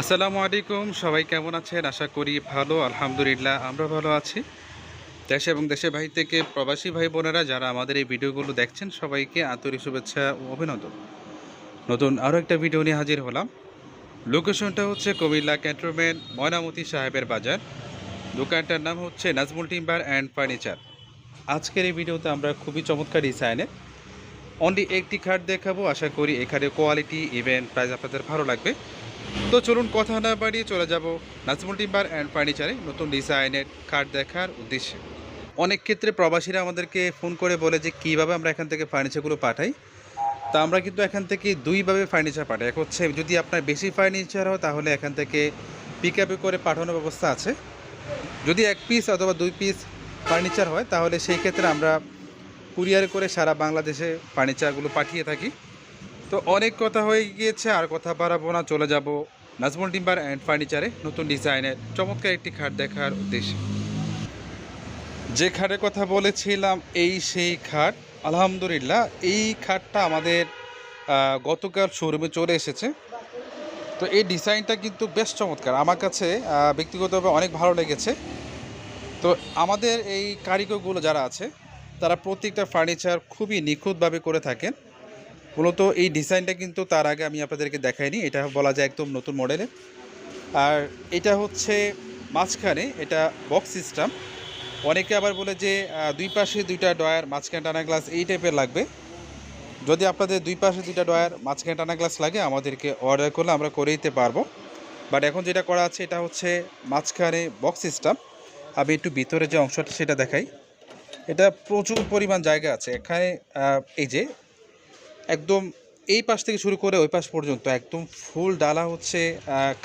আসসালামু আলাইকুম, সবাই কেমন আছেন? আশা করি ভালো, আলহামদুলিল্লাহ, আমরা ভালো আছি। দেশে এবং দেশে ভাই থেকে প্রবাসী ভাই বোনেরা যারা আমাদের এই ভিডিওগুলো দেখছেন, সবাইকে আন্তরিক শুভেচ্ছা ও অভিনন্দন। নতুন আরও একটা ভিডিও নিয়ে হাজির হলাম। লোকেশনটা হচ্ছে কুমিল্লা ক্যান্টনমেন্ট, ময়নামতি সাহেবের বাজার। দোকানটার নাম হচ্ছে নাজমুল টিম্বার অ্যান্ড ফার্নিচার। আজকের এই ভিডিওতে আমরা খুবই চমৎকার ডিজাইনের অনলি একটি খাট দেখাবো। আশা করি এখানে কোয়ালিটি ইভেন্ট প্রাইস আপনাদের ভালো লাগবে। তো চলুন কথা না বাড়িয়ে চলে যাব নাজমুল টিম্বার অ্যান্ড ফার্নিচারে নতুন ডিজাইনের কার্ড দেখার উদ্দেশ্যে। অনেক ক্ষেত্রে প্রবাসীরা আমাদেরকে ফোন করে বলে যে, কীভাবে আমরা এখান থেকে ফার্নিচারগুলো পাঠাই? তা আমরা কিন্তু এখান থেকে দুইভাবে ফার্নিচার পাঠাই। এক হচ্ছে, যদি আপনার বেশি ফার্নিচার হয়, তাহলে এখান থেকে পিক আপে করে পাঠানোর ব্যবস্থা আছে। যদি এক পিস অথবা দুই পিস ফার্নিচার হয়, তাহলে সেই ক্ষেত্রে আমরা কুরিয়ারে করে সারা বাংলাদেশে ফার্নিচারগুলো পাঠিয়ে থাকি। তো অনেক কথা হয়ে গিয়েছে, আর কথা বাড়াবো না, চলে যাব নাজমুল টিম্বার অ্যান্ড ফার্নিচারে নতুন ডিজাইনের চমৎকার একটি খাট দেখার উদ্দেশ্যে। যে খাটের কথা বলেছিলাম, এই সেই খাট, আলহামদুলিল্লাহ, এই খাটটা আমাদের গতকাল শোরুমে চলে এসেছে। তো এই ডিজাইনটা কিন্তু বেশ চমৎকার। আমার কাছে ব্যক্তিগতভাবে অনেক ভালো লেগেছে। তো আমাদের এই কারিগরগুলো যারা আছে, তারা প্রত্যেকটা ফার্নিচার খুবই নিখুঁতভাবে করে থাকেন। মূলত এই ডিজাইনটা কিন্তু তার আগে আমি আপনাদেরকে দেখাইনি, এটা বলা যায় একদম নতুন মডেলের আর এটা হচ্ছে মাঝখানে এটা বক্স সিস্টেম। অনেকে আবার বলে যে দুই পাশে দুইটা ডয়ার মাঝখানে টানা গ্লাস, এই টাইপের লাগবে। যদি আপনাদের দুই পাশে দুইটা ডয়ার মাঝখানে টানা গ্লাস লাগে, আমাদেরকে অর্ডার করলে আমরা করে দিতে পারব। বাট এখন যেটা করা আছে, এটা হচ্ছে মাঝখানে বক্স সিস্টেম। আমি একটু ভিতরে যে অংশটা, সেটা দেখাই। এটা প্রচুর পরিমাণ জায়গা আছে। এখানে এই যে একদম এই পাশ থেকে শুরু করে ওই পাশ পর্যন্ত একদম ফুল ডালা হচ্ছে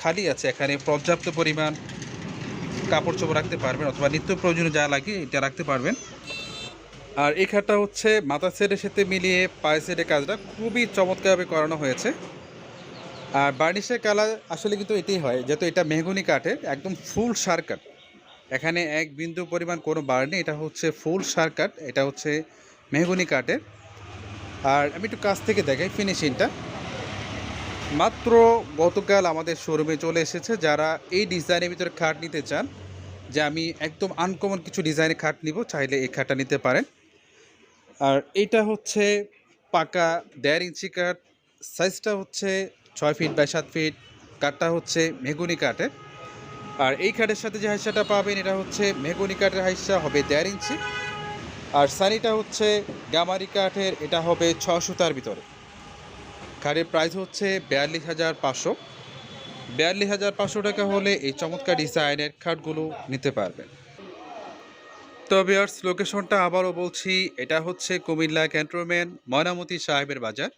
খালি আছে। এখানে পর্যাপ্ত পরিমাণ কাপড় চোপড় রাখতে পারবেন অথবা নিত্য প্রয়োজনীয় যা লাগে এটা রাখতে পারবেন। আর এই খাটটা হচ্ছে মাথা সেটের সাথে মিলিয়ে পায়ে সেটের কাজটা খুবই চমৎকারভাবে করানো হয়েছে। আর বার্নিশের কালার আসলে কিন্তু এটাই হয়, যেহেতু এটা মেহগুনি কাঠের, একদম ফুল সার কাঠ। এখানে এক বিন্দু পরিমাণ কোনো বার্নি এটা হচ্ছে ফুল সার কাঠ, এটা হচ্ছে মেহগুনি কাঠের। আর আমি একটু কাছ থেকে দেখাই ফিনিশিংটা মাত্র গতকাল আমাদের শোরুমে চলে এসেছে যারা এই ডিজাইনের ভিতরে খাট নিতে চান, যে আমি একদম আনকমন কিছু ডিজাইনের খাট নিব, চাইলে এই খাটটা নিতে পারেন। আর এটা হচ্ছে পাকা দেড় ইঞ্চি কাঠ সাইজটা হচ্ছে ছয় ফিট বাই সাত ফিট কাঠটা হচ্ছে মেগুনি কাঠের। আর এই কাঠের সাথে যে হাইসাটা পাবেন, এটা হচ্ছে মেগুনি কাঠের হাইসা, হবে দেড় ইঞ্চি। আর সানিটা হচ্ছে গামারি কাঠের, এটা হবে ছ সুতার ভিতরে। খাটের প্রাইস হচ্ছে বিয়াল্লিশ হাজার পাঁচশো। বিয়াল্লিশ হাজার পাঁচশো টাকা হলে এই চমৎকার ডিজাইনের খাটগুলো নিতে পারবেন। তো বিয়ার্স লোকেশনটা আবারও বলছি, এটা হচ্ছে কুমিল্লা ক্যান্টনমেন্ট, ময়নামতি সাহেবের বাজার।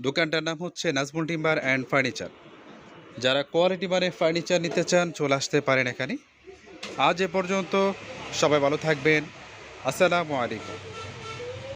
দোকানটার নাম হচ্ছে নাজমুল টিম্বার অ্যান্ড ফার্নিচার। যারা কোয়ালিটি মানে ফার্নিচার নিতে চান, চলে আসতে পারেন এখানে। আজ এ পর্যন্ত সবাই ভালো থাকবেন। আসসালামু আলাইকুম